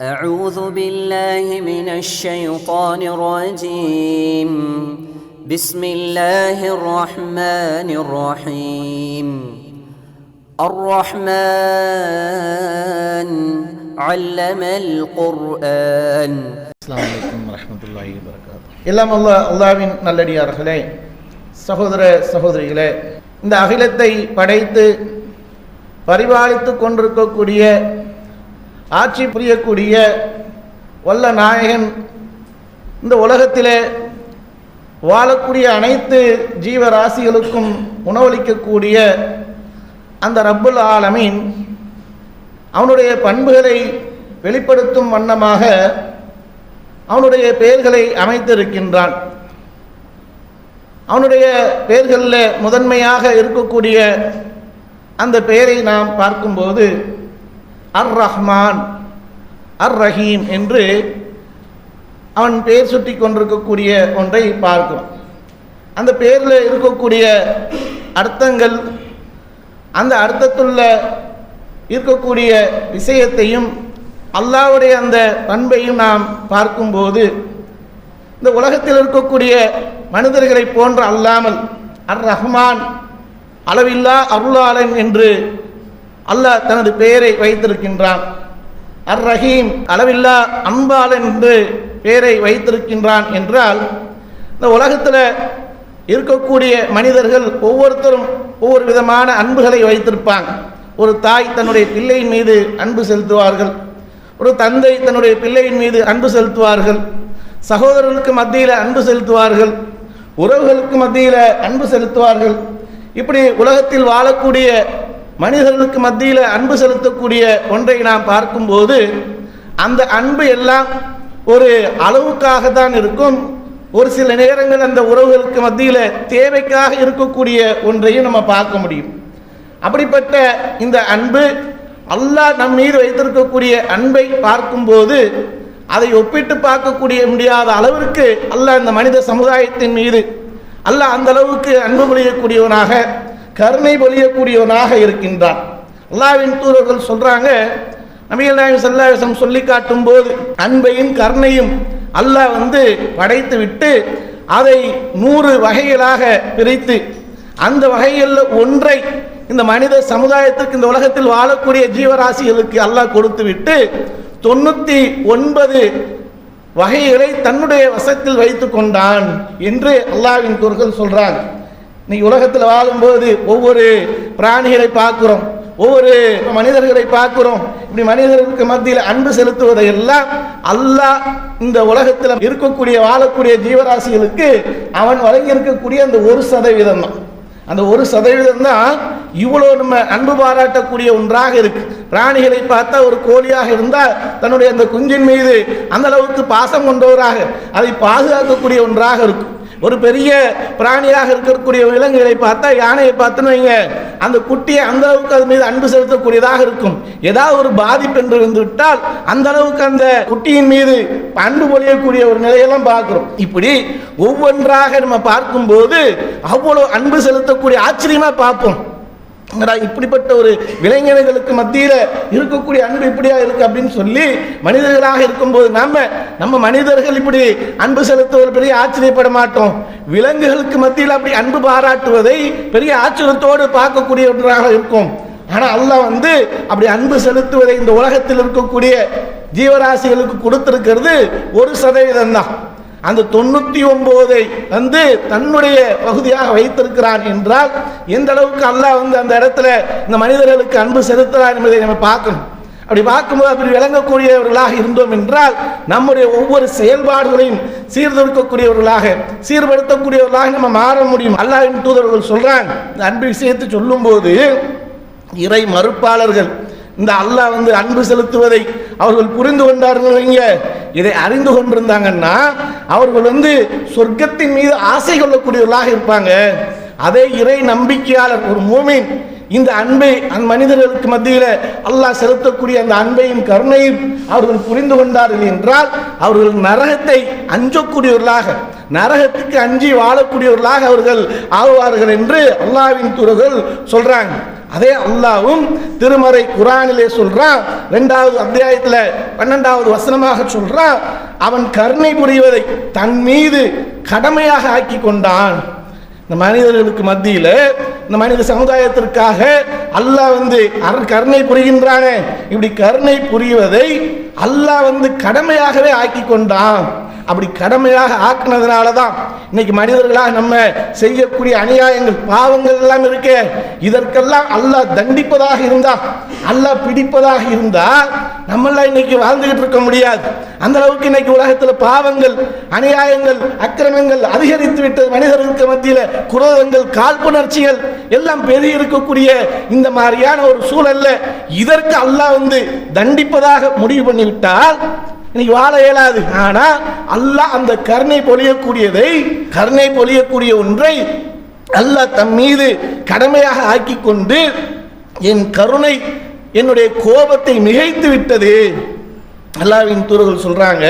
أعوذ بالله من الشيطان الرجيم بسم الله الرحمن الرحيم الرحمن علم القرآن அஸ்ஸலாமு அலைக்கும் வரஹ்மத்துல்லாஹி வபரகாத்துஹு எல்லாம் அல்லாஹ் அல்லாஹ்வின் நல்லடியார்களே சகோதர சகோதரிகளே இந்த அகிலத்தை படைத்து பரிபாலித்து கொண்டிருக்கக்கூடிய ஆட்சி புரியக்கூடிய வல்ல நாயகன் இந்த உலகத்திலே வாழக்கூடிய அனைத்து ஜீவராசிகளுக்கும் உணவளிக்கக்கூடிய அந்த ரப்புல் ஆலமீன் அவனுடைய பண்புகளை வெளிப்படுத்தும் வண்ணமாக அவனுடைய பெயர்களை அமைத்திருக்கின்றான். அவனுடைய பெயர்களில் முதன்மையாக இருக்கக்கூடிய அந்த பெயரை நாம் பார்க்கும்போது அர் ரஹ்மான் அர் ரஹீம் என்று அவன் பெயர் சுட்டி கொண்டிருக்கக்கூடிய ஒன்றை பார்க்கிறோம். அந்த பெயரில் இருக்கக்கூடிய அர்த்தங்கள் அந்த அர்த்தத்துள்ள இருக்கக்கூடிய விஷயத்தையும் அல்லாவுடைய அந்த பண்பையும் நாம் பார்க்கும்போது இந்த உலகத்தில் இருக்கக்கூடிய மனிதர்களை போன்ற அல்லாமல் அர் ரஹ்மான் அளவில்லா அருளாளன் என்று அல்லாஹ் தனது பெயரை வைத்திருக்கின்றான். அர் ரஹீம் அளவில்லா அன்பால் என்று பெயரை வைத்திருக்கின்றான் என்றால் இந்த உலகத்தில் இருக்கக்கூடிய மனிதர்கள் ஒவ்வொருத்தரும் ஒவ்வொரு விதமான அன்புகளை வைத்திருப்பாங்க. ஒரு தாய் தன்னுடைய பிள்ளையின் மீது அன்பு செலுத்துவார்கள். ஒரு தந்தை தன்னுடைய பிள்ளையின் மீது அன்பு செலுத்துவார்கள். சகோதரர்களுக்கு மத்தியில் அன்பு செலுத்துவார்கள். உறவுகளுக்கு மத்தியில் அன்பு செலுத்துவார்கள். இப்படி உலகத்தில் வாழக்கூடிய மனிதர்களுக்கு மத்தியில் அன்பு செலுத்தக்கூடிய ஒன்றை நாம் பார்க்கும்போது அந்த அன்பு எல்லாம் ஒரு அளவுக்காக தான் இருக்கும். ஒரு சில நேரங்கள் அந்த உறவுகளுக்கு மத்தியில் தேவைக்காக இருக்கக்கூடிய ஒன்றையும் நம்ம பார்க்க முடியும். அப்படிப்பட்ட இந்த அன்பு அல்லாஹ் நம் மீது வைத்திருக்கக்கூடிய அன்பை பார்க்கும்போது அதை ஒப்பிட்டு பார்க்கக்கூடிய முடியாத அளவிற்கு அல்லாஹ் இந்த மனித சமுதாயத்தின் மீது அல்லாஹ் அந்த அளவுக்கு அன்பு முடியக்கூடியவனாக கருணை பொழியக்கூடியவனாக இருக்கின்றான். அல்லாவின் தூதர்கள் சொல்றாங்க நபிகள் நாயகம் சல்லாஹம் சொல்லி காட்டும் போது அன்பையும் கருணையும் அல்லாஹ் வந்து படைத்து விட்டு அதை நூறு வகைகளாக பிரித்து அந்த வகைகளில் ஒன்றை இந்த மனித சமுதாயத்திற்கு இந்த உலகத்தில் வாழக்கூடிய ஜீவராசிகளுக்கு அல்லாஹ் கொடுத்து விட்டு தொண்ணூற்றி ஒன்பது வகைகளை தன்னுடைய வசத்தில் வைத்து கொண்டான் என்று அல்லாவின் குரல்கள் சொல்றாங்க. இன்னைக்கு உலகத்தில் வாழும்போது ஒவ்வொரு பிராணிகளை பார்க்குறோம் ஒவ்வொரு மனிதர்களை பார்க்குறோம். இப்படி மனிதர்களுக்கு மத்தியில் அன்பு செலுத்துவதை எல்லாம் அல்லாஹ் இந்த உலகத்தில் இருக்கக்கூடிய வாழக்கூடிய ஜீவராசிகளுக்கு அவன் வழங்கி இருக்கக்கூடிய அந்த ஒரு சதவீதம் தான். அந்த ஒரு சதவீதம் தான் இவ்வளோ நம்ம அன்பு பாராட்டக்கூடிய ஒன்றாக இருக்கு. பிராணிகளை பார்த்தா ஒரு கோழியாக இருந்தால் தன்னுடைய அந்த குஞ்சின் மீது அந்த அளவுக்கு பாசம் கொண்டவராக அதை பாதுகாக்கக்கூடிய ஒன்றாக இருக்கும். ஒரு பெரிய பிராணியாக இருக்கக்கூடிய விலங்குகளை பார்த்தா யானையை பார்த்துன்னு வைங்க அந்த குட்டியை அந்த அளவுக்கு அது மீது அன்பு செலுத்தக்கூடியதாக இருக்கும். ஏதாவது ஒரு பாதிப்பு என்று வந்து அந்த அளவுக்கு அந்த குட்டியின் மீது அன்பு பொழியக்கூடிய ஒரு நிலையெல்லாம் பார்க்குறோம். இப்படி ஒவ்வொன்றாக நம்ம பார்க்கும்போது அவ்வளோ அன்பு செலுத்தக்கூடிய ஆச்சரியமாக பார்ப்போம். இப்படிப்பட்ட ஒரு இளைஞர்களுக்கு மத்தியில் இருக்கக்கூடிய அன்பு இப்படியா இருக்கு அப்படின்னு சொல்லி மனிதர்களாக இருக்கும்போது நாம நம்ம மனிதர்கள் இப்படி அன்பு செலுத்துவது பெரிய ஆச்சரியப்பட மாட்டோம். விலங்குகளுக்கு மத்தியில் அப்படி அன்பு பாராட்டுவதை பெரிய ஆச்சரியத்தோடு பார்க்கக்கூடிய ஒன்றாக இருக்கும். ஆனால் அல்லாஹ் வந்து அப்படி அன்பு செலுத்துவதை இந்த உலகத்தில் இருக்கக்கூடிய ஜீவராசிகளுக்கு கொடுத்திருக்கிறது ஒரு சதவீதம் தான் அந்த தொண்ணூற்றி ஒம்போதை வந்து தன்னுடைய பகுதியாக வைத்திருக்கிறான் என்றால் எந்த அளவுக்கு அல்லாஹ் வந்து அந்த இடத்துல இந்த மனிதர்களுக்கு அன்பு செலுத்துகிறான் என்பதை நம்ம பார்க்கணும். அப்படி பார்க்கும்போது அப்படி விளங்கக்கூடியவர்களாக இருந்தோம் என்றால் நம்முடைய ஒவ்வொரு செயல்பாடுகளையும் சீர்தொடுக்கக்கூடியவர்களாக சீர்படுத்தக்கூடியவர்களாக நம்ம மாற முடியும். அல்லாஹின் தூதர்கள் சொல்றாங்க இந்த அன்பு விஷயத்தை சொல்லும்போது இறை மறுப்பாளர்கள் இந்த அல்லாஹ் வந்து அன்பு செலுத்துவதை அவர்கள் புரிந்து கொண்டார்கள் இதை அறிந்து கொண்டிருந்தாங்கன்னா அவர்கள் வந்து சொர்க்கத்தின் மீது ஆசை கொள்ளக்கூடியவர்களாக இருப்பாங்க. அதே இறை நம்பிக்கையாளர் ஒரு மூமின் இந்த அன்பை அந்த மனிதர்களுக்கு மத்தியில் அல்லாஹ் செலுத்தக்கூடிய அந்த அன்பையும் கருணையும் அவர்கள் புரிந்து கொண்டார்கள் என்றால் அவர்கள் நரகத்தை அஞ்சக்கூடியவர்களாக நரகத்துக்கு அஞ்சி வாழக்கூடியவர்களாக அவர்கள் ஆவார்கள் என்று அல்லாவின் துறர்கள் சொல்றாங்க. அதே அல்லாவும் திருமறை குரானிலே சொல்றான் ரெண்டாவது அத்தியாயத்தில் பன்னெண்டாவது வசனமாக சொல்றான் அவன் கருணை புரிவதை தன் மீது கடமையாக ஆக்கி கொண்டான். இந்த மனிதர்களுக்கு மத்தியில் இந்த மனித சமுதாயத்திற்காக அல்லாஹ் வந்து அருள் கருணை புரிகின்றானே. இப்படி கருணை புரிவதை அல்லாஹ் வந்து கடமையாகவே ஆக்கி கொண்டான். அப்படி கடமையாக ஆக்கினதுனால தான் இன்னைக்கு மனிதர்களாக நம்ம செய்யக்கூடிய அநியாயங்கள் பாவங்கள் எல்லாம் இருக்கே. இதற்கெல்லாம் அல்ல தண்டிப்பதாக இருந்தா அல்லாஹ் பிடிப்பதாக இருந்தா நம்மளாம் இன்னைக்கு வாழ்ந்துகிட்டு இருக்க முடியாது. அந்த அளவுக்கு இன்னைக்கு உலகத்தில் பாவங்கள் அநியாயங்கள் அக்கிரமங்கள் அதிகரித்து விட்டது மனிதர்களுக்கு மத்தியில். குரோதங்கள் காழ்ப்புணர்ச்சிகள் எல்லாம் பெருகி இருக்கக்கூடிய இந்த மாதிரியான ஒரு சூழல்ல இதற்கு அல்லாஹ் வந்து தண்டிப்பதாக முடிவு பண்ணிவிட்டால் இன்னைக்கு வாழ இயலாது. ஆனால் அல்லாஹ் அந்த கருணை பொழியக்கூடியதை கருணை பொழியக்கூடிய ஒன்றை அல்லாஹ் தம் மீது கடமையாக ஆக்கி கொண்டு என் கருணை என்னுடைய கோபத்தை மிகைத்து விட்டது. அல்லாவின் தூரர்கள் சொல்றாங்க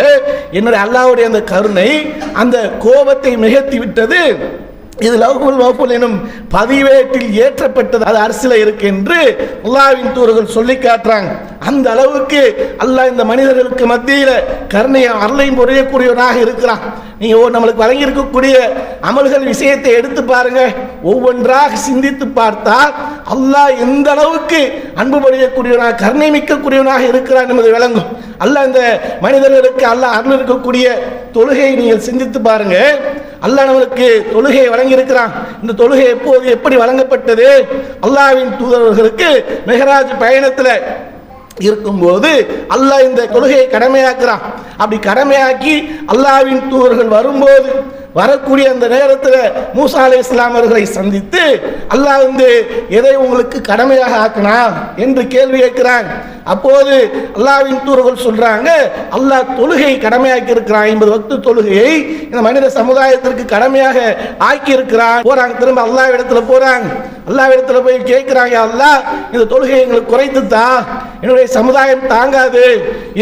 என்னுடைய அல்லாவுடைய அந்த கருணை அந்த கோபத்தை மிகைத்து விட்டது. இது லவ்குல் மஹபூல் எனும் பதிவேட்டில் ஏற்றப்பட்டது. அது அரசியல இருக்கு என்று அல்லாவின் தூதர்கள் சொல்லி காட்டுறாங்க. அந்த அளவுக்கு அல்லாஹ் இந்த மனிதர்களுக்கு மத்தியில் கருணையை அருளையும் புரியக்கூடியவனாக இருக்கிறான். நீங்கள் ஓ நம்மளுக்கு வழங்கி இருக்கக்கூடிய அமல்கள் விஷயத்தை எடுத்து பாருங்க. ஒவ்வொன்றாக சிந்தித்து பார்த்தால் அல்லாஹ் எந்த அளவுக்கு அன்பு புரியக்கூடியவனாக கருணை மிக்கக்கூடியவனாக இருக்கிறான் என்பது விளங்கும். அல்லாஹ் இந்த மனிதர்களுக்கு அல்லாஹ் அருள் இருக்கக்கூடிய தொழுகையை நீங்கள் சிந்தித்து பாருங்கள் அல்லாஹ் நம்மளுக்கு தொழுகையை வழங்கியிருக்கிறான். இந்த தொழுகை எப்போது எப்படி வழங்கப்பட்டது? அல்லாஹ்வின் தூதர்களுக்கு மெஹராஜ் பயணத்தில் இருக்கும்போது அல்லாஹ் இந்த தொழுகையை கடமையாக்குறான். அப்படி கடமையாக்கி அல்லாஹ்வின் தூதர்கள் வரும்போது வரக்கூடிய அந்த நேரத்தில் மூசா அலை இஸ்லாமர்களை சந்தித்து அல்லாஹ் வந்து எதை உங்களுக்கு கடமையாக ஆக்கினா என்று கேள்வி கேட்கிறான். அப்போது அல்லாஹ்வின் தூதர்கள் சொல்றாங்க அல்லாஹ் தொழுகை கடமையாக்கி இருக்கிறான் ஐம்பது வக்து தொழுகையை இந்த மனித சமுதாயத்திற்கு கடமையாக ஆக்கி இருக்கிறான் போறாங்க திரும்ப அல்லாஹ் இடத்துல போறாங்க. அல்லாஹ் இடத்துல போய் கேட்கிறாங்க அல்லாஹ் இந்த தொழுகை எங்களுக்கு குறைத்துத்தா? என்னுடைய சமுதாயம் தாங்காது.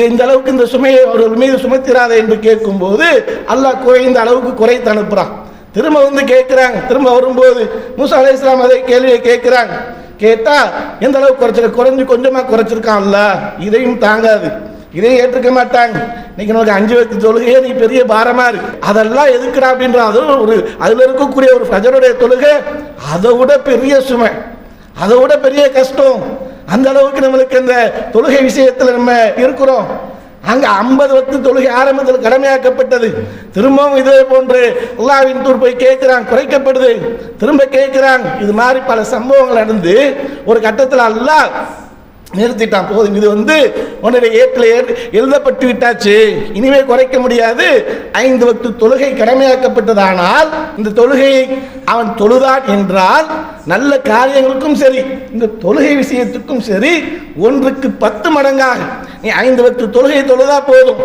இந்த அளவுக்கு இந்த சுமையை அவர்கள் மீது சுமத்திராத என்று கேட்கும்போது அல்லாஹ் குறைந்த அளவுக்கு குறை குறைத்து அனுப்புறான். திரும்ப வந்து கேட்கிறாங்க. திரும்ப வரும்போது மூசா அலை இஸ்லாம் அதே கேள்வியை கேட்கிறாங்க. கேட்டா எந்த அளவுக்கு குறைச்சிருக்க குறைஞ்சு கொஞ்சமா குறைச்சிருக்கான்ல? இதையும் தாங்காது. இதையும் ஏற்றுக்க மாட்டாங்க. இன்னைக்கு நமக்கு அஞ்சு வயசு தொழுகையே நீ பெரிய பாரமா இருக்கு அதெல்லாம் எதுக்குடா? அப்படின்ற அது ஒரு அதுல இருக்கக்கூடிய ஒரு ஃபஜருடைய தொழுகை அதை விட பெரிய சுமை. அதை விட பெரிய கஷ்டம். அந்த அளவுக்கு நம்மளுக்கு இந்த தொழுகை விஷயத்துல நம்ம இருக்கிறோம். அங்கே ஐம்பது வக்து தொழுகை ஆரம்பத்தில் கடமையாக்கப்பட்டது. திரும்பவும் இதே போன்று அல்லாவின் தூர் போய் கேட்குறான் குறைக்கப்படுது. திரும்ப கேட்குறாங்க இது மாதிரி பல சம்பவங்கள் நடந்து ஒரு கட்டத்தில் அல்லாஹ் நிறுத்திட்டான். போதும் இது வந்து உன்னுடைய ஏட்டில் எழுதப்பட்டு விட்டாச்சு. இனிமே குறைக்க முடியாது. ஐந்து வக்து தொழுகை கடமையாக்கப்பட்டதானால் இந்த தொழுகையை அவன் தொழுதான் என்றால் நல்ல காரியங்களுக்கும் சரி இந்த தொழுகை விஷயத்துக்கும் சரி ஒன்றுக்கு பத்து மடங்காக நீ ஐந்து வக்து தொழுகை தொழுதா போதும்.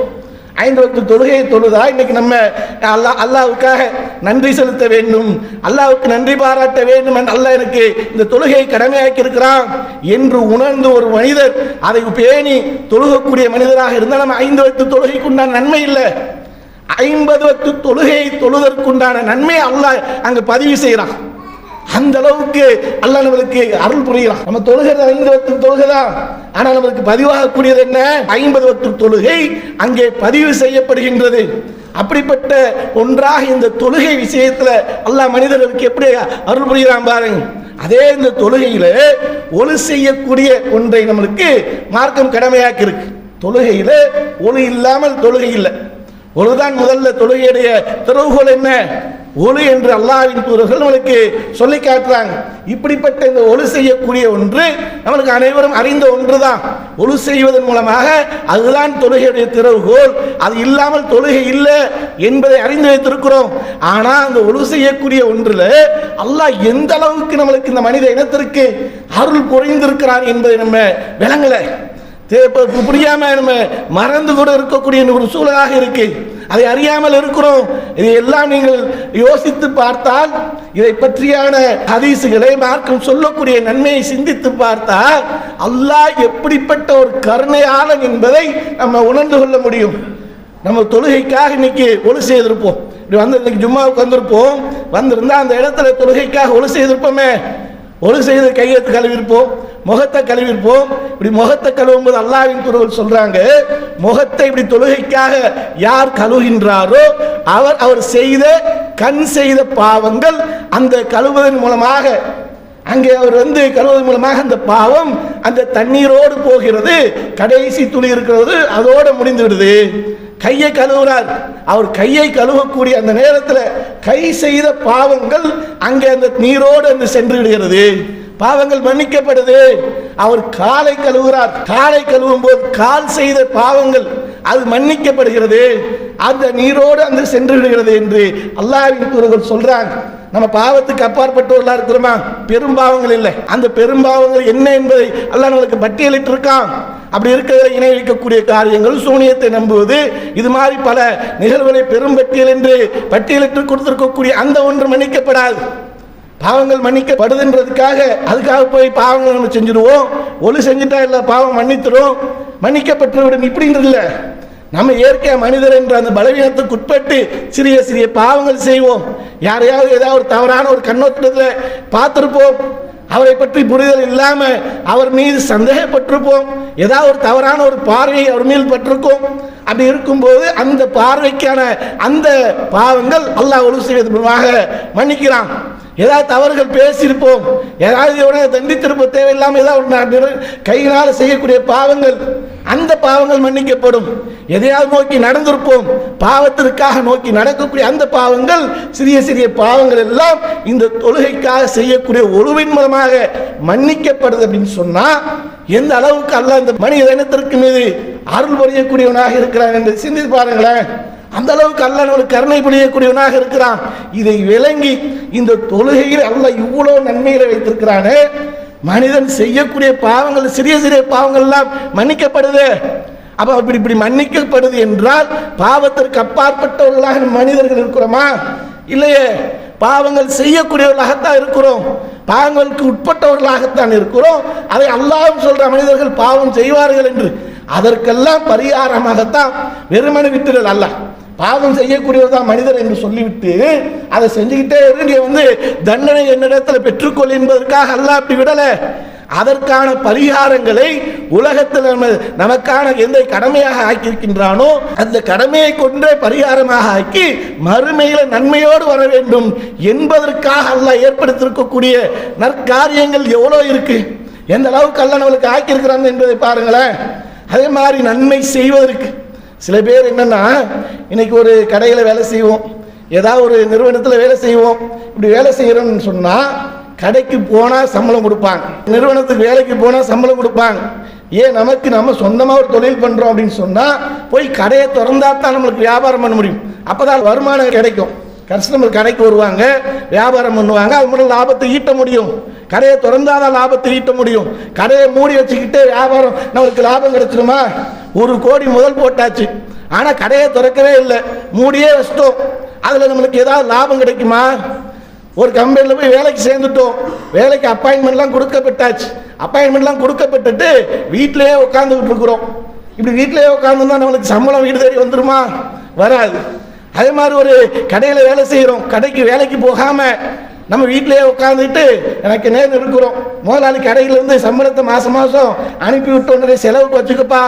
ஐந்து வக்து தொழுகையை தொழுதா? இன்னைக்கு நம்ம அல்லாஹ் அல்லாவுக்காக நன்றி செலுத்த வேண்டும். அல்லாவுக்கு நன்றி பாராட்ட வேண்டும் என்று அல்லாஹ் எனக்கு இந்த தொழுகையை கடமையாக்கி இருக்கிறான் என்று உணர்ந்து ஒரு மனிதர் அதை பேணி தொழுகக்கூடிய மனிதராக இருந்தால் நம்ம ஐந்து வக்து தொழுகைக்குண்டான நன்மை இல்லை. ஐம்பது வக்து தொழுகையை தொழுதற்குண்டான நன்மை அல்லாஹ் அங்கு பதிவு செய்கிறான். அந்த அளவுக்கு அல்ல நம்மளுக்கு அருள் புரியலாம் நம்ம தொழுகிறது ஐந்து தொழுகை தொழுகைதான் ஆனால் நம்மளுக்கு பதிவாகக்கூடியது என்ன? ஐம்பது வக்து தொழுகை அங்கே பதிவு செய்யப்படுகின்றது. அப்படிப்பட்ட ஒன்றாக இந்த தொழுகை விஷயத்துல எல்லா மனிதர்களுக்கு எப்படி அருள் புரியலாம் பாருங்க. அதே இந்த தொழுகையில ஒளி செய்யக்கூடிய ஒன்றை நம்மளுக்கு மார்க்கம் கடமையாக்கி இருக்கு. தொழுகையில ஒளி இல்லாமல் தொழுகை இல்லை. ஒழுதான் முதல்ல தொழுகையுடைய திறவுகோல் என்ன? ஒளி என்று அல்லாவின் தூதர்கள் நம்மளுக்கு சொல்லி காட்டுறாங்க. இப்படிப்பட்ட இந்த ஒளி செய்யக்கூடிய ஒன்று நம்மளுக்கு அனைவரும் அறிந்த ஒன்றுதான். ஒளி செய்வதன் மூலமாக அதுதான் தொழுகையுடைய திறவுகோல். அது இல்லாமல் தொழுகை இல்லை என்பதை அறிந்து வைத்திருக்கிறோம். ஆனால் அந்த ஒளி செய்யக்கூடிய ஒன்றில் அல்லாஹ் எந்த அளவுக்கு நம்மளுக்கு இந்த மனித இனத்திற்கு அருள் குறைந்திருக்கிறார் என்பதை நம்ம விளங்கலை. புரியாமல் நம்ம மறந்து கூட இருக்கக்கூடிய ஒரு சூழலாக இருக்கு. அதை அறியாமல் இருக்கிறோம். இதையெல்லாம் நீங்கள் யோசித்து பார்த்தால் இதை பற்றியான ஹதீசுகளை மார்க்கம் சொல்லக்கூடிய நன்மையை சிந்தித்து பார்த்தால் அல்லாஹ் எப்படிப்பட்ட ஒரு கருணையாளன் என்பதை நம்ம உணர்ந்து கொள்ள முடியும். நம்ம தொழுகைக்காக இன்னைக்கு ஒழு செய்திருப்போம். இப்படி வந்து இன்னைக்கு ஜும்மாவுக்கு வந்திருப்போம். வந்திருந்தால் அந்த இடத்துல தொழுகைக்காக ஒழு செய்திருப்போமே. ஒழு செய்து கையெழுத்து கழுவிருப்போம் முகத்தை கழுவிருப்போம் இப்படி முகத்தை கழுவும் போது அல்லாவின் துறவல் சொல்றாங்க முகத்தை இப்படி தொழுகைக்காக யார் கழுவுகின்றாரோ அவர் அவர் செய்த கண் செய்த பாவங்கள் அந்த கழுவுவதன் மூலமாக அங்கே அவர் வந்து கழுவுவதன் மூலமாக அந்த பாவம் அந்த தண்ணீரோடு போகிறது. கடைசி துளி இருக்கிறது அதோடு முடிந்து விடுது. கையை கழுவுறார். அவர் கையை கழுவக்கூடிய அந்த நேரத்தில் கை செய்த பாவங்கள் அங்கே அந்த நீரோடு அந்த சென்று விடுகிறது. பாவங்கள் மன்னிக்கப்படுது. அவர் காலை கழுவுகிறார். காலை கழுவும் போது கால் செய்த பாவங்கள் அது மன்னிக்கப்படுகிறது. அந்த நீரோடு அந்த சென்று விடுகிறது என்று அல்லாவின் கூறுகள் சொல்றாங்க. நம்ம பாவத்துக்கு அப்பாற்பட்டவர்களா இருக்கிறோமா? பெரும் பாவங்கள் இல்லை. அந்த பெரும் பாவங்கள் என்ன என்பதை அல்ல நம்மளுக்கு பட்டியலிட்டு இருக்கான் அப்படி இருக்கிறத இணை வைக்கக்கூடிய காரியங்கள் சூனியத்தை நம்புவது. இது மாதிரி பல நிகழ்வுகளை பெரும் பட்டியல் என்று பட்டியலிட்டு கொடுத்திருக்கக்கூடிய அந்த ஒன்று மன்னிக்கப்படாது. பாவங்கள் மன்னிக்கப்படுதுன்றதுக்காக அதுக்காக போய் பாவங்கள் நம்ம செஞ்சுருவோம். ஒளி செஞ்சுட்டா இல்லை பாவம் மன்னித்துரும். மன்னிக்கப்பட்டுவிடும் இப்படின்றது இல்லை. நம்ம இயற்கை மனிதர் என்ற அந்த பலவீனத்துக்கு உட்பட்டு சிறிய சிறிய பாவங்கள் செய்வோம். யாரையாவது ஏதாவது ஒரு தவறான ஒரு கண்ணோட்டத்தில் பார்த்துருப்போம். அவரை பற்றி புரிதல் இல்லாமல் அவர் மீது சந்தேகப்பட்டிருப்போம். ஏதாவது ஒரு தவறான ஒரு பார்வை அவர் மீது பட்டிருக்கோம். அப்படி இருக்கும்போது அந்த பார்வைக்கான அந்த பாவங்கள் அல்லாஹ் ஒழு செய்வது மூலமாக மன்னிக்கிறான். ஏதாவது தவறுகள் பேசியிருப்போம். ஏதாவது இவனை தண்டித்திருப்ப தேவையில்லாமல் ஏதாவது கையினால் செய்யக்கூடிய பாவங்கள் அந்த பாவங்கள் மன்னிக்கப்படும். எதையாவது நோக்கி நடந்திருப்போம். பாவத்திற்காக நோக்கி நடக்கக்கூடிய அந்த பாவங்கள் சிறிய சிறிய பாவங்கள் எல்லாம் இந்த தொழுகைக்காக செய்யக்கூடிய ஒழுவின் மூலமாக மன்னிக்கப்படுது அப்படின்னு சொன்னா எந்த அளவுக்கு அல்ல இந்த மனித இனத்திற்கு மீது அருள் புரியக்கூடியவனாக இருக்கிறான் என்று சிந்தித்து பாருங்களேன். அந்த அளவுக்கு அல்ல கருணை புரியக்கூடியவனாக இருக்கிறான். இதை விளங்கி இந்த தொழுகையில் அல்ல இவ்வளோ நன்மைகளை வைத்திருக்கிறானே. மனிதன் செய்யக்கூடிய பாவங்கள் சிறிய சிறிய பாவங்கள்லாம் மன்னிக்கப்படுது. அப்போ அப்படி இப்படி மன்னிக்கப்படுது என்றால் பாவத்திற்கு அப்பாற்பட்டவர்களாக மனிதர்கள் இருக்கிறோமா? இல்லையே. பாவங்கள் செய்யக்கூடியவர்களாகத்தான் இருக்கிறோம். பாவங்களுக்கு உட்பட்டவர்களாகத்தான் இருக்கிறோம். அதை அல்லாவும் சொல்ற மனிதர்கள் பாவம் செய்வார்கள் என்று. அதற்கெல்லாம் பரிகாரமாகத்தான் வெறுமனு விட்டுறது அல்லாஹ் பாவம் செய்யக்கூடியவர் தான் மனிதர் என்று சொல்லிவிட்டு அதை செஞ்சுக்கிட்டே இரு, நீ வந்து தண்டனை என்னிடத்தில் பெற்றுக்கொள் என்பதற்காக அல்ல அப்படி விடலை. அதற்கான பரிகாரங்களை உலகத்தில் நம்ம நமக்கான எந்த கடமையாக ஆக்கியிருக்கின்றானோ அந்த கடமையை கொண்டே பரிகாரமாக ஆக்கி மறுமையில நன்மையோடு வர வேண்டும் என்பதற்காக அல்ல ஏற்படுத்தியிருக்கக்கூடிய நற்காரியங்கள் எவ்வளோ இருக்கு? எந்த அளவுக்கு அல்ல நம்மளுக்கு ஆக்கியிருக்கிறான் என்பதை பாருங்களேன். அதே மாதிரி நன்மை செய்வதற்கு சில பேர் என்னென்னா இன்னைக்கு ஒரு கடையில் வேலை செய்வோம் ஏதாவது ஒரு நிறுவனத்தில் வேலை செய்வோம் இப்படி வேலை செய்கிறோம்னு சொன்னால் கடைக்கு போனால் சம்பளம் கொடுப்பாங்க. நிறுவனத்துக்கு வேலைக்கு போனால் சம்பளம் கொடுப்பாங்க. ஏன் நமக்கு நம்ம சொந்தமாக ஒரு தொழில் பண்ணுறோம் அப்படின்னு சொன்னால் போய் கடையை திறந்தா தான் நம்மளுக்கு வியாபாரம் பண்ண முடியும். அப்போ தான் வருமானம் கிடைக்கும். கஸ்டமர் கடைக்கு வருவாங்க வியாபாரம் பண்ணுவாங்க அது மூலம் லாபத்தை ஈட்ட முடியும். கடையை திறந்தாதான் லாபத்தை ஈட்ட முடியும். கடையை மூடி வச்சுக்கிட்டு வியாபாரம் நம்மளுக்கு லாபம் கிடைச்சிருமா? ஒரு கோடி முதல் போட்டாச்சு. ஆனால் கடையை திறக்கவே இல்லை. மூடியே வச்சிட்டோம். அதில் நம்மளுக்கு ஏதாவது லாபம் கிடைக்குமா? ஒரு கம்பெனியில் போய் வேலைக்கு சேர்ந்துட்டோம். வேலைக்கு அப்பாயின்மெண்ட்லாம் கொடுக்கப்பட்டாச்சு. அப்பாயின்மெண்ட்லாம் கொடுக்கப்பட்டுட்டு வீட்டிலேயே உட்காந்துக்கிட்டு இருக்கிறோம். இப்படி வீட்டிலேயே உட்காந்துருந்தா நம்மளுக்கு சம்பளம் வீடு தேடி வந்துருமா? வராது. அதே மாதிரி ஒரு கடையில் வேலை செய்கிறோம் கடைக்கு வேலைக்கு போகாமல் நம்ம வீட்டிலேயே உட்காந்துட்டு எனக்கு நேரம் இருக்கிறோம். முதலாளி கடையிலேருந்து சம்பளத்தை மாதம் மாதம் அனுப்பி விட்டோன்றதை செலவுக்கு வச்சுக்கப்பா.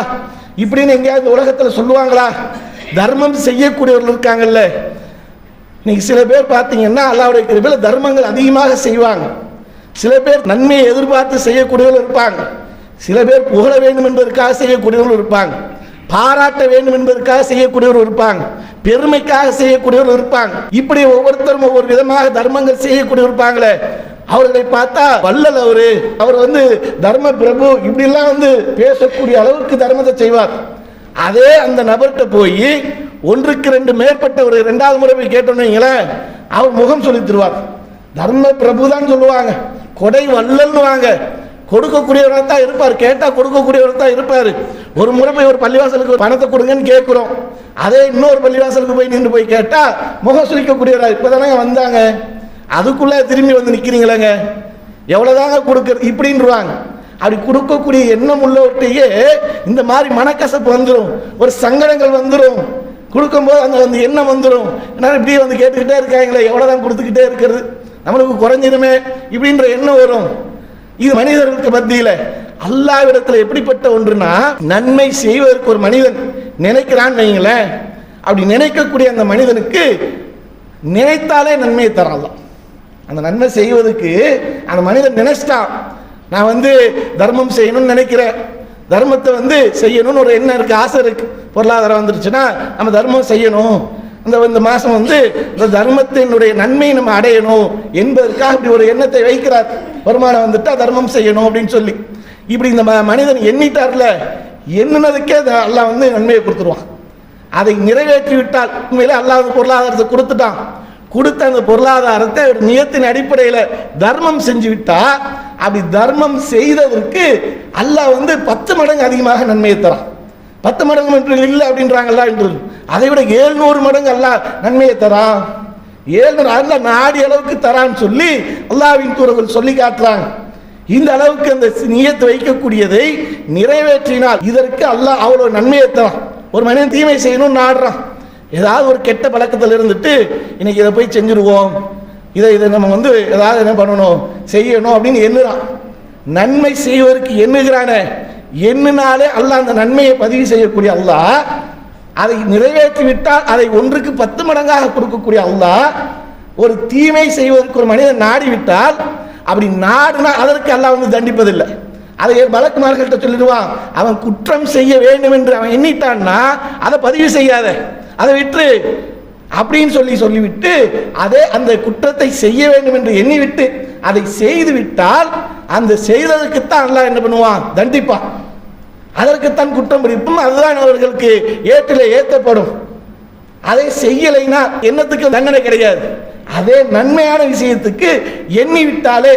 இப்படின்னு எங்கேயாவது உலகத்தில் சொல்லுவாங்களா? தர்மம் செய்யக்கூடியவர்கள் இருக்காங்கல்ல. இன்னைக்கு சில பேர் பார்த்தீங்கன்னா அல்லாவுடைய கிருபையில் தர்மங்கள் அதிகமாக செய்வாங்க. சில பேர் நன்மையை எதிர்பார்த்து செய்யக்கூடியவர்கள் இருப்பாங்க. சில பேர் புகழ வேண்டும் என்பதற்காக செய்யக்கூடியவர்கள் இருப்பாங்க. பாராட்ட வேண்டும் என்பதற்காக செய்யக்கூடியவர் இருப்பாங்க. பெருமைக்காக செய்யக்கூடியவர் இருப்பாங்க. இப்படி ஒவ்வொருத்தரும் ஒவ்வொரு விதமாக தர்மங்கள் செய்யக்கூடியவர் இருப்பாங்களே. அவர்களை பார்த்தா வள்ளல் அவரு அவர் வந்து தர்ம பிரபு இப்படிலாம் வந்து பேசக்கூடிய அளவுக்கு தர்மத்தை செய்வார். அதே அந்த நபர்கிட்ட போய் ஒன்றுக்கு ரெண்டு மேற்பட்ட ஒரு ரெண்டாவது முறை போய் கேட்டோன்னு வைங்களேன், அவர் முகம் சொல்லி தருவார். தர்ம பிரபு தான் சொல்லுவாங்க. கொடை வள்ளல்னு வாங்க. கொடுக்கக்கூடியவராக தான் இருப்பார். கேட்டால் கொடுக்கக்கூடியவர் தான் இருப்பார். ஒரு முறை போய் ஒரு பள்ளிவாசலுக்கு பணத்தை கொடுங்கன்னு கேட்குறோம். அதே இன்னொரு பள்ளிவாசலுக்கு போய் நின்று போய் கேட்டால் முகம் சுழிக்கக்கூடியவராக இப்போ வந்தாங்க. அதுக்குள்ளே திரும்பி வந்து நிற்கிறீங்களேங்க எவ்வளோதாங்க கொடுக்குறது? இப்படின்றாங்க. அப்படி கொடுக்கக்கூடிய எண்ணம் உள்ளவர்கிட்டயே இந்த மாதிரி மனக்கசப்பு வந்துடும் ஒரு சங்கடங்கள் வந்துடும் கொடுக்கும்போது அந்த அந்த எண்ணம் வந்துடும் என்ன இப்படியே வந்து கேட்டுக்கிட்டே இருக்காங்களே எவ்வளோதான் கொடுத்துக்கிட்டே இருக்கிறது? நம்மளுக்கு குறைஞ்சிருமே இப்படின்ற எண்ணம் வரும். இது மனிதர்களுக்கு மத்தியில் அல்லாவிடத்தில் எப்படிப்பட்ட ஒன்றுனா நன்மை செய்வதற்கு ஒரு மனிதன் நினைக்கிறான்னு வைங்களேன் அப்படி நினைக்கக்கூடிய அந்த மனிதனுக்கு நினைத்தாலே நன்மையை தரலாம் அந்த நன்மை செய்வதற்கு அந்த மனிதன் நினைச்சிட்டான் நான் வந்து தர்மம் செய்யணும்னு நினைக்கிறேன். தர்மத்தை வந்து செய்யணும்னு ஒரு எண்ணம் இருக்குது ஆசை இருக்குது பொருளாதாரம் வந்துருச்சுன்னா நம்ம தர்மம் செய்யணும். இந்த இந்த மாதம் வந்து இந்த தர்மத்தினுடைய நன்மையை நம்ம அடையணும் என்பதற்காக இப்படி ஒரு எண்ணத்தை வைக்கிறார். வருமானம் வந்துட்டா தர்மம் செய்யணும் அப்படின்னு சொல்லி. இப்படி இந்த ம- மனிதன் எண்ணிட்டார்ல எண்ணினதுக்கே அல்லாஹ் வந்து நன்மையை கொடுத்துருவான். அதை நிறைவேற்றி விட்டால் உண்மையிலே அல்லாஹ் பொருளாதாரத்தை கொடுத்துட்டான். கொடுத்த அந்த பொருளாதாரத்தை ஒரு நியத்தின் அடிப்படையில் தர்மம் செஞ்சு விட்டா அப்படி தர்மம் செய்ததற்கு அல்லாஹ் வந்து பத்து மடங்கு அதிகமாக நன்மையை தரான். பத்து மடங்கு மட்டும் இல்லை அப்படின்றாங்கல்ல என்று. அதை விட ஏழ்நூறு மடங்கு அல்லா நன்மையை தரான். ஏழ்நூறு அல்ல நாடி அளவுக்கு தரான்னு சொல்லி அல்லாஹ்வின் தூரர்கள் சொல்லி காட்டுறாங்க. இந்த அளவுக்கு அந்த நியத்து வைக்கக்கூடியதை நிறைவேற்றினால் இதற்கு அல்லாஹ் அவ்வளோ நன்மையை தரான். ஒரு மனிதன் தீமை செய்யணும்னு ஆடுறான் ஏதாவது ஒரு கெட்ட பழக்கத்தில் இருந்துட்டு இன்னைக்கு இதை போய் செஞ்சுருவோம். இதை இதை நம்ம வந்து ஏதாவது என்ன பண்ணணும் செய்யணும் அப்படின்னு எண்ணுறான். நன்மை செய்வதற்கு எண்ணுகிறானே எண்ணினாலே அல்லாஹ் அந்த நன்மையை பதிவு செய்யக்கூடிய அல்லாஹ். அதை நிறைவேற்றி விட்டால் அதை ஒன்றுக்கு பத்து மடங்காக கொடுக்கக்கூடிய அல்லாஹ். ஒரு தீமை செய்வதற்கு ஒரு மனிதன் நாடி விட்டால் அப்படி நாடுனா அதற்கு அல்லாஹ் வந்து தண்டிப்பதில்லை. அதை வழக்குமார்கள்ட்ட சொல்லிடுவான்? அவன் குற்றம் செய்ய வேண்டும் என்று அவன் எண்ணிட்டான்னா அதை பதிவு செய்யாத அதை விட்டு அப்படின்னு சொல்லி சொல்லிவிட்டு அதே அந்த குற்றத்தை செய்ய வேண்டும் என்று எண்ணிவிட்டு அதை செய்து விட்டால் அந்த செய்ததற்குத்தான் அல்லாஹ் என்ன பண்ணுவான்? தண்டிப்பான். அதற்குத்தான் குற்றம் பிடிப்பும் அதுதான் அவர்களுக்கு ஏற்றிலே ஏற்றப்படும். அதை செய்யலைன்னா என்னத்துக்கு தண்டனை கிடையாது. அதே நன்மையான விஷயத்துக்கு எண்ணி விட்டாலே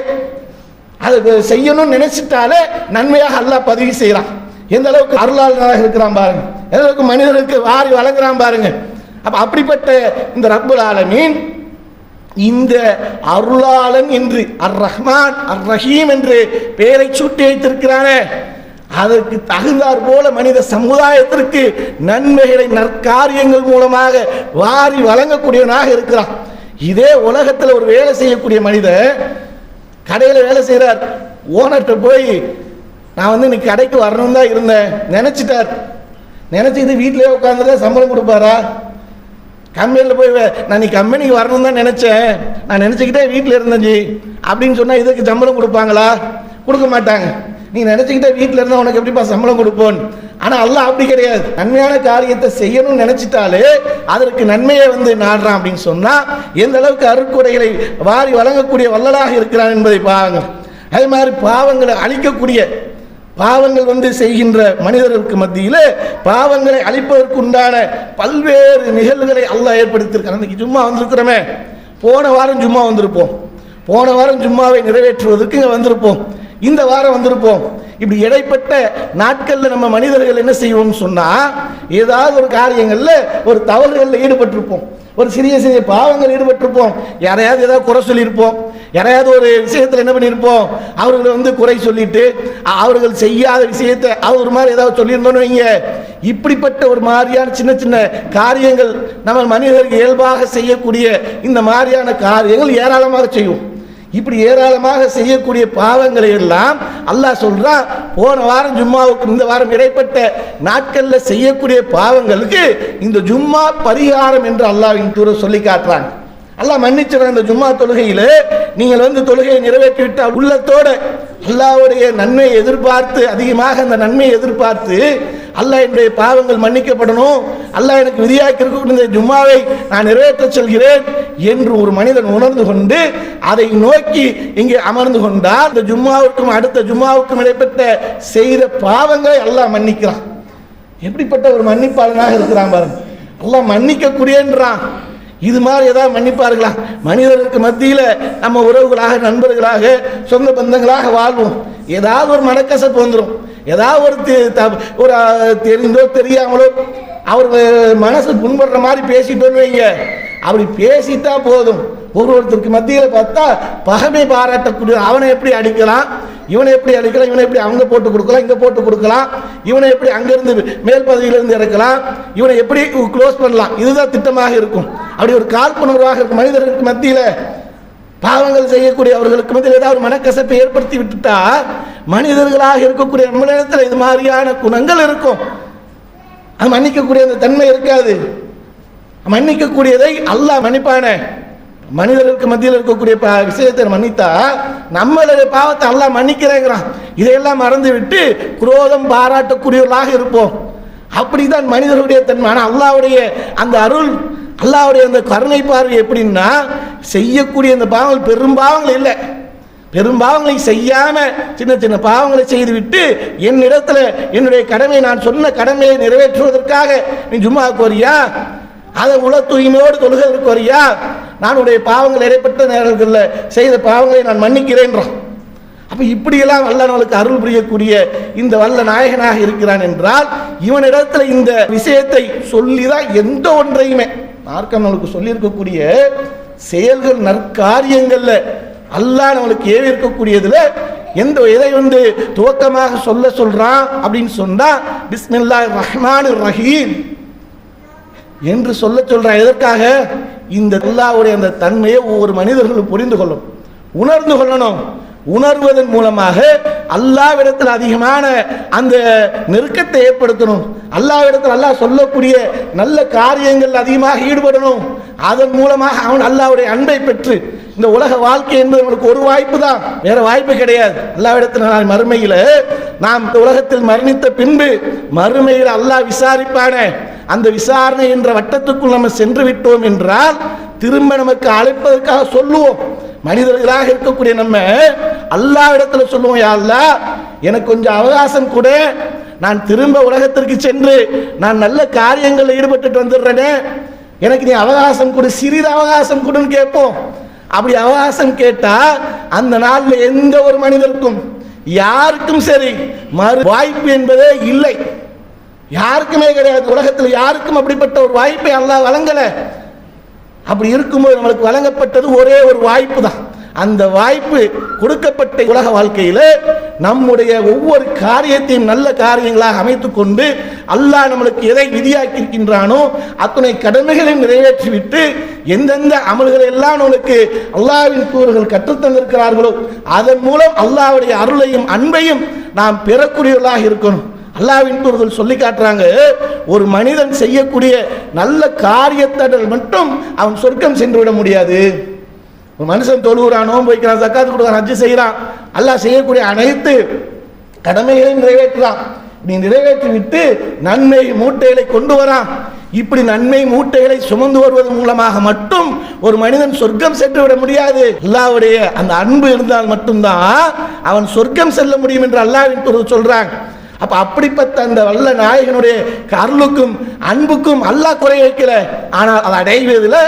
அது செய்யணும்னு நினைச்சிட்டாலே நன்மையாக அல்லாஹ் பதிவு செய்கிறான். எந்த அளவுக்கு அருளாளனாக இருக்கிறான் பாருங்க. எந்த அளவுக்கு மனிதனுக்கு வாரி வழங்குறான் பாருங்க. அப்போ அப்படிப்பட்ட இந்த ரப்புல் ஆலமீன் இந்த அருளாளன் என்று அர் ரஹ்மான் அர் ரஹீம் என்று பெயரை சூட்டி வைத்திருக்கிறானே. அதற்கு தகுந்தாற் போல மனித சமுதாயத்திற்கு நன்மைகளை நற்காரியங்கள் மூலமாக வாரி வழங்கக்கூடியவனாக இருக்கிறான். இதே உலகத்தில் ஒரு வேலை செய்யக்கூடிய மனிதன் கடையில் வேலை செய்கிறார் ஓனர்கிட்ட போய் நான் வந்து இன்னைக்கு கடைக்கு வரணும் தான் இருந்தேன். நினச்சிட்டார். நினச்சிக்கிட்டு வீட்டிலே உட்காந்துட்டு சம்பளம் கொடுப்பாரா? கம்பெனியில் போய் நான் நீ கம்பெனிக்கு வரணும் தான் நினச்சேன். நான் நினச்சிக்கிட்டே வீட்டில் இருந்தேன் ஜி. அப்படின்னு சொன்னால் இதுக்கு சம்பளம் கொடுப்பாங்களா? கொடுக்க மாட்டாங்க. நீ நினச்சிக்கிட்டே வீட்டில் இருந்தால் உனக்கு எப்படிப்பா சம்பளம் கொடுப்போம் ஆனால் அல்லாஹ் அப்படி கிடையாது. நன்மையான காரியத்தை செய்யணும்னு நினச்சிட்டாலே அதற்கு நன்மையை வந்து நாடுறான் அப்படின்னு சொன்னால் எந்த அளவுக்கு அருட்கொடைகளை வாரி வழங்கக்கூடிய வள்ளலாக இருக்கிறான் என்பதை பாருங்க. அதே மாதிரி பாவங்களை அழிக்கக்கூடிய பாவங்கள் வந்து செய்கின்ற மனிதர்களுக்கு மத்தியில் பாவங்களை அழிப்பதற்கு உண்டான பல்வேறு நிகழ்வுகளை அல்ல ஏற்படுத்தியிருக்கான். அன்னைக்கு சும்மா வந்திருக்கிறோமே. போன வாரம் சும்மா வந்திருப்போம். போன வாரம் ஜும்மாவை நிறைவேற்றுவதற்கு இங்கே வந்திருப்போம். இந்த வாரம் வந்திருப்போம். இப்படி இடைப்பட்ட நாட்களில் நம்ம மனிதர்கள் என்ன செய்வோம்னு சொன்னால் ஏதாவது ஒரு காரியங்களில் ஒரு தவறுகளில் ஈடுபட்டிருப்போம். ஒரு சிறிய சிறிய பாவங்கள் ஈடுபட்டிருப்போம். யாரையாவது ஏதாவது குறை சொல்லியிருப்போம். யாரையாவது ஒரு விஷயத்தில் என்ன பண்ணியிருப்போம்? அவர்களை வந்து குறை சொல்லிட்டு அவர்கள் செய்யாத விஷயத்தை அவர் ஒரு மாதிரி ஏதாவது சொல்லியிருந்தோன்னு வைங்க. இப்படிப்பட்ட ஒரு மாதிரியான சின்ன சின்ன காரியங்கள் நம்ம மனிதர்கள் இயல்பாக செய்யக்கூடிய இந்த மாதிரியான காரியங்கள் ஏராளமாக செய்வோம். இப்படி ஏராளமாக செய்யக்கூடிய பாவங்களை எல்லாம் அல்லாஹ் சொல்றான் போன வாரம் ஜும்மாவுக்கு இந்த வாரம் இடைப்பட்ட நாட்கள்ல செய்யக்கூடிய பாவங்களுக்கு இந்த ஜும்மா பரிகாரம் என்று அல்லாஹ்வின் தூர சொல்லி காட்டுறாங்க. அல்லாஹ் மன்னிச்சிடும் இந்த ஜும்மா தொழுகையில் நீங்கள் வந்து தொழுகையை நிறைவேற்றிவிட்டால் உள்ளத்தோட அல்லாவுடைய நன்மையை எதிர்பார்த்து அதிகமாக அந்த நன்மையை எதிர்பார்த்து அல்லாஹ் என்னுடைய பாவங்கள் மன்னிக்கப்படணும். அல்லாஹ் எனக்கு விதியாக்கி இருக்கக்கூடிய இந்த ஜும்மாவை நான் நிறைவேற்ற செல்கிறேன் என்று ஒரு மனிதன் உணர்ந்து கொண்டு அதை நோக்கி இங்கே அமர்ந்து கொண்டால் இந்த ஜும்மாவுக்கும் அடுத்த ஜும்மாவுக்கும் இடைப்பட்ட செய்த பாவங்களை அல்லாஹ் மன்னிக்கிறான். எப்படிப்பட்ட ஒரு மன்னிப்பாளனாக இருக்கிறான் பாருங்க. அல்லாஹ் மன்னிக்கக்கூடியன்றான். இது மாதிரி ஏதாவது மன்னிப்பார்களா? மனிதர்களுக்கு மத்தியில் நம்ம உறவுகளாக நண்பர்களாக சொந்த பந்தங்களாக வாழ்வோம். ஏதாவது ஒரு மனக்கசப்பு வந்துடும் ஏதாவது ஒரு ஒரு தெரிந்தோ தெரியாமலோ அவர் மனசு புண்படுற மாதிரி பேசிட்டோன்னு வைங்க. அப்படி பேசிட்டா போதும். ஒரு ஒருத்தருக்கு மத்தியில் பார்த்தா பகமை பாராட்டக்கூடிய அவனை எப்படி அடிக்கலாம் இவனை எப்படி அடிக்கலாம் இவனை எப்படி அவங்க போட்டு கொடுக்கலாம் இங்கே போட்டு கொடுக்கலாம் இவனை எப்படி அங்கேருந்து மேல் பதவியிலிருந்து இறக்கலாம் இவனை எப்படி க்ளோஸ் பண்ணலாம் இதுதான் திட்டமாக இருக்கும். அப்படி ஒரு காழ்ப்புணர்வாக இருக்கும் மனிதர்களுக்கு மத்தியில் பாவங்கள் செய்யக்கூடிய அவர்களுக்கு மத்தியில் ஏதாவது ஒரு மனக்கசப்பை ஏற்படுத்தி விட்டுட்டா மனிதர்களாக இருக்கக்கூடிய நம்மளிடத்தில் இது மாதிரியான குணங்கள் இருக்கும். அது மன்னிக்கக்கூடிய அந்த தன்மை இருக்காது. மன்னிக்கக்கூடியதை அல்லாஹ் மன்னிப்பானே. மனிதர்களுக்கு மத்தியில் இருக்கக்கூடிய பா- விஷயத்தை மன்னித்தா நம்மளுடைய பாவத்தை எல்லாம் மன்னிக்கிறேங்கிறான். இதையெல்லாம் மறந்து விட்டு குரோதம் பாராட்டக்கூடியவர்களாக இருப்போம். அப்படிதான் மனிதனுடைய தன்மை. ஆனால் அல்லாஹ்வுடைய அந்த அருள் அல்லாவுடைய அந்த கருணை பார்வை எப்படின்னா செய்யக்கூடிய அந்த பாவங்கள் பெரும் பாவங்கள் இல்லை. பெரும் பாவங்களை செய்யாம சின்ன சின்ன பாவங்களை செய்துவிட்டு என்னிடத்துல என்னுடைய கடமை நான் சொன்ன கடமையை நிறைவேற்றுவதற்காக நீ ஜும்மா கோரியா அதை உல தூய்மையோடு தொழுகிறதுக்கு வரியா? நான் உடைய பாவங்கள் இடைப்பட்ட நேரங்களில் செய்த பாவங்களை நான் மன்னிக்கிறேன்றான். அப்போ இப்படியெல்லாம் வல்ல அருள் புரியக்கூடிய இந்த வல்ல நாயகனாக இருக்கிறான் என்றால் இவனிடத்துல இந்த விஷயத்தை சொல்லிதான் எந்த ஒன்றையுமே மார்க்கம் நம்மளுக்கு சொல்லியிருக்கக்கூடிய செயல்கள் நற்காரியங்கள்ல அல்லா நம்மளுக்கு ஏவி இருக்கக்கூடியதுல எந்த இதை வந்து துவக்கமாக சொல்ல சொல்றான் அப்படின்னு சொன்னா பிஸ்மில்லா ரஹ்மான் ரஹீம். என்று சொல்ல சொல்கிறான் எதற்காக? இந்த அல்லாவுடைய அந்த தன்மையை ஒவ்வொரு மனிதர்களும் புரிந்து கொள்ளும். உணர்ந்து கொள்ளணும். உணர்வதன் மூலமாக அல்லாவிடத்தில் அதிகமான அந்த நெருக்கத்தை ஏற்படுத்தணும். அல்லாவிடத்தில் அல்லாஹ் சொல்லக்கூடிய நல்ல காரியங்கள் அதிகமாக ஈடுபடணும். அதன் மூலமாக அவன் அல்லாவுடைய அன்பை பெற்று இந்த உலக வாழ்க்கை என்பது நம்மளுக்கு ஒரு வாய்ப்பு தான். வேற வாய்ப்பு கிடையாது. அல்லாவிடத்தில் நான் மறுமையில் நாம் இந்த உலகத்தில் மரணித்த பின்பு மறுமையில் அல்லாஹ் விசாரிப்பானே. அந்த விசாரணை என்ற வட்டத்துக்குள் நம்ம சென்று விட்டோம் என்றால் திரும்ப நமக்கு அழைப்பதற்காக சொல்லுவோம். மனிதர்களாக இருக்கக்கூடிய நம்ம அல்லாஹ் இடத்துல சொல்லுவோம் யா எனக்கு கொஞ்சம் அவகாசம் கொடு. நான் திரும்ப உலகத்திற்கு சென்று நான் நல்ல காரியங்களில் ஈடுபட்டுட்டு வந்துடுறேனே. எனக்கு நீ அவகாசம் கொடு சிறிது அவகாசம் கொடுன்னு கேட்போம். அப்படி அவகாசம் கேட்டா அந்த நாளில் எந்த ஒரு மனிதருக்கும் யாருக்கும் சரி மறு வாய்ப்பு என்பதே இல்லை. யாருக்குமே கிடையாது. உலகத்தில் யாருக்கும் அப்படிப்பட்ட ஒரு வாய்ப்பை அல்லாஹ் வழங்கலை. அப்படி இருக்கும்போது நம்மளுக்கு வழங்கப்பட்டது ஒரே ஒரு வாய்ப்பு தான். அந்த வாய்ப்பு கொடுக்கப்பட்ட உலக வாழ்க்கையில் நம்முடைய ஒவ்வொரு காரியத்தையும் நல்ல காரியங்களாக அமைத்து கொண்டு அல்லாஹ் நம்மளுக்கு எதை விதியாக்கி இருக்கின்றானோ அத்தனை கடமைகளையும் நிறைவேற்றிவிட்டு எந்தெந்த அமல்களை எல்லாம் நம்மளுக்கு அல்லாவின் கூறுகள் கற்றுத்தந்திருக்கிறார்களோ அதன் மூலம் அல்லாவுடைய அருளையும் அன்பையும் நாம் பெறக்கூடியவர்களாக இருக்கணும். அல்லாவின் தூதர்கள் சொல்லி காட்டுறாங்க ஒரு மனிதன் செய்யக்கூடிய நல்ல காரியத்தடல் மட்டும் அவன் சொர்க்கம் சென்று விட முடியாது. ஒரு மனுஷன் தொழுகிறான் நோன்பு வைக்கிறான் சக்காத்து கொடுக்குறான் ஹஜ்ஜு செய்கிறான். அல்லாஹ் செய்யக்கூடிய அனைத்து கடமைகளையும் நிறைவேற்றுறான். நீ நிறைவேற்றி விட்டு நன்மை மூட்டைகளை கொண்டு வரான். இப்படி நன்மை மூட்டைகளை சுமந்து வருவதன் மூலமாக மட்டும் ஒரு மனிதன் சொர்க்கம் சென்று விட முடியாது. அல்லாவுடைய அந்த அன்பு இருந்தால் மட்டும்தான் அவன் சொர்க்கம் செல்ல முடியும் என்று அல்லாவின் தூதர் சொல்றாங்க. அப்ப அப்படிப்பட்ட அந்த வல்ல நாயகனுடைய அருளுக்கும் அன்புக்கும் அல்லாஹ் குறை வைக்கல. ஆனால் அதை அடைவதில்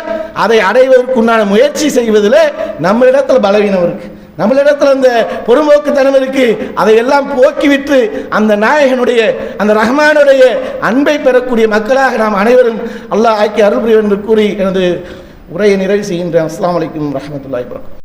அதை அடைவதற்குண்டான முயற்சி செய்வதில் நம்மளிடத்தில் பலவீனம் இருக்கு. நம்மளிடத்தில் அந்த பொறும்போக்குத்தனம் இருக்கு. அதையெல்லாம் போக்கிவிட்டு அந்த நாயகனுடைய அந்த ரஹ்மானுடைய அன்பை பெறக்கூடிய மக்களாக நாம் அனைவரும் அல்லாஹ் ஆக்கி அருள் புரியும் என்று கூறி எனது உரையை நிறைவு செய்கின்றேன். அஸ்லாம் வலைக்கம் ரஹமத்துல்லாய் வபரகாத்துஹு